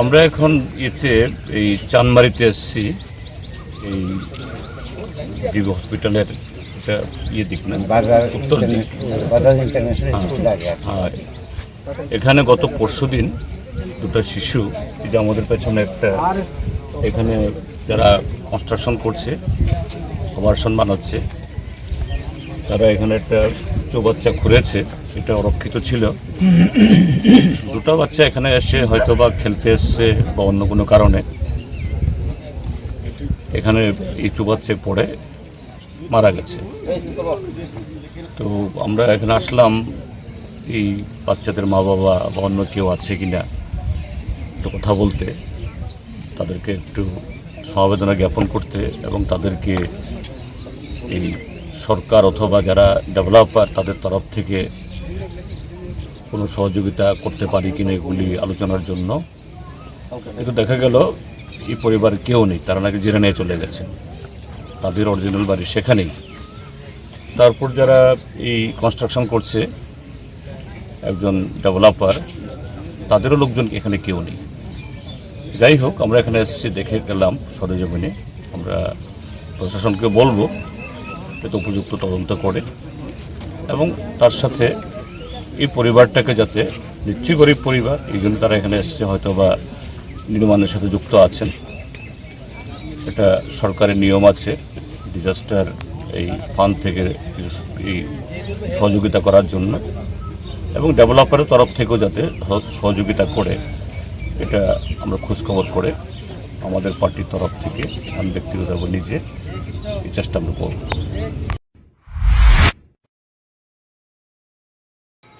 আমরা এখন এতে এই চানমারিতে এসেছি। এই জীব হসপিটালের এটা ইয়ে দিক না? উত্তর দিক। আছে। আর এখানে গত পরশু দিন দুটো শিশু যে আমাদের পেছনে একটা এখানে যারা কনস্ট্রাকশন করছে আবাসন বানাচ্ছে তারা এখানে একটা চৌবাচ্চা খুঁড়েছে এটা অরক্ষিত ছিল। দুটো বাচ্চা এখানে এসে হয়তো বা খেলতে এসছে বা অন্য কোনো কারণে। এখানে এই চৌবাচ্চায় পড়ে, মারা গেছে। তো আমরা এখানে আসলাম, এই বাচ্চাদের মা বাবা বা অন্য কেউ আছে কি না একটু কথা বলতে, তাদেরকে একটু সমবেদনা জ্ঞাপন করতে এবং তাদেরকে এই সরকার অথবা যারা ডেভেলপার তাদের তরফ থেকে কোনো সহযোগিতা করতে পারি কিনা এগুলি আলোচনার জন্য। কিন্তু দেখা গেল, এই পরিবারের কেউ নেই, তারা নাকি জেনে নিয়ে চলে গেছে। তাদের অরিজিনাল বাড়ি সেখানেই। তারপর যারা এই কনস্ট্রাকশন করছে, একজন ডেভেলপার তাদেরও লোকজন এখানে কেউ নেই। যাই হোক, আমরা এখানে এসেছি, দেখে গেলাম সরেজমিনে। আমরা প্রশাসনকে বলব, যাতে উপযুক্ত তদন্ত করে। এবং তার সাথে এই পরিবারটাকে যাতে নিশ্চয়ই গরিব পরিবার, এই জন্য তারা এখানে এসছে হয়তো বা নির্মাণের সাথে যুক্ত আছেন। এটা সরকারের নিয়ম আছে ডিজাস্টার এই ফান্ড থেকে এই সহযোগিতা করার জন্য। এবং ডেভেলপারের তরফ থেকেও যাতে সহ- সহযোগিতা করে, এটা আমরা খোঁজখবর করে আমাদের পার্টির তরফ থেকে, আমি ব্যক্তিগতভাবে নিজে এই চেষ্টা আমরা করব।